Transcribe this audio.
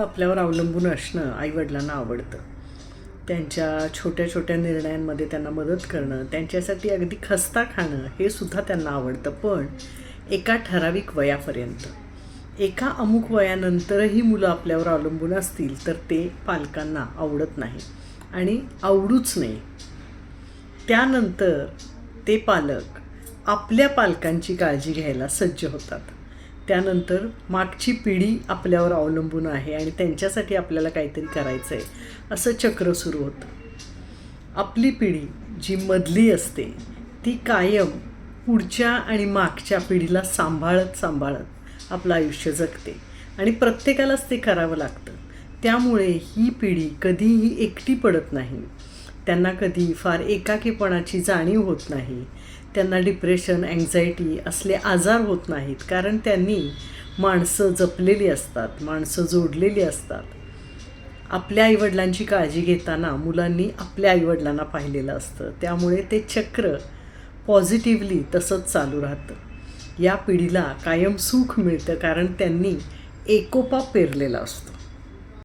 आपल्यावर अवलंबून असणं आईवडिलांना आवडतं. त्यांच्या छोट्या छोट्या निर्णयांमध्ये त्यांना मदत करणं त्यांच्यासाठी अगदी खस्ता खाणं हे सुद्धा त्यांना आवडतं. पण एका ठराविक वयापर्यंत एका अमुक वयानंतरही मुलं आपल्यावर अवलंबून असतील तर ते पालकांना आवडत नाही. आणि आवडूच नाही. त्यानंतर ते पालक आपल्या पालकांची काळजी घ्यायला सज्ज होतात. त्यानंतर मागची पिढी आपल्यावर अवलंबून आहे आणि त्यांच्यासाठी आपल्याला काहीतरी करायचं आहे असं चक्र सुरू होतं. आपली पिढी जी मधली असते ती कायम पुढच्या आणि मागच्या पिढीला सांभाळत सांभाळत आपलं आयुष्य जगते आणि प्रत्येकालाच ते करावं लागतं. त्यामुळे ही पिढी कधीही एकटी पडत नाही. त्यांना कधी फार एकाकीपणाची जाणीव होत नाही. त्यांना डिप्रेशन अँझायटी असले आजार होत नाहीत. कारण त्यांनी माणसं जपलेली असतात माणसं जोडलेली असतात. आपल्या आईवडिलांची काळजी घेताना मुलांनी आपल्या आईवडिलांना पाहिलेलं असतं. त्यामुळे ते चक्र पॉझिटिव्हली तसंच चालू राहतं. या पिढीला कायम सुख मिळतं कारण त्यांनी एकोपा पेरलेला असतो.